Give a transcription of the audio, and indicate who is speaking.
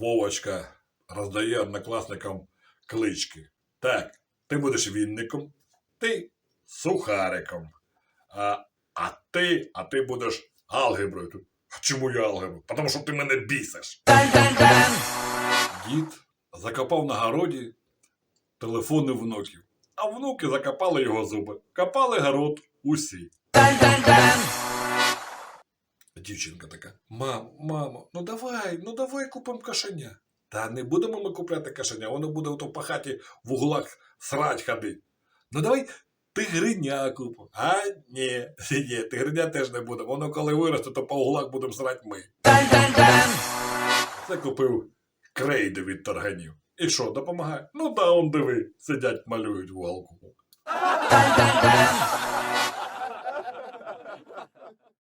Speaker 1: Вовочка роздає однокласникам клички. Так, ти будеш вінником, ти сухариком. А, а ти, а ти будеш алгеброю. А чому я алгебру? Тому що ти мене бісиш. Дід закопав на городі телефони внуків, а внуки закопали його зуби. Копали город усі. Дівчинка така: Мам, мамо, ну давай, ну давай купимо кашеня. Та не будемо ми купляти кашеня, воно буде ото по хаті в углах срать ходить. Ну давай тигриня купимо. А ні, ні, тигриня теж не буде. Воно коли виросте, то по углах будемо срать ми. Це купив крейди від тарганів. І що, допомагає? Ну да, он диви, сидять, малюють в уголку.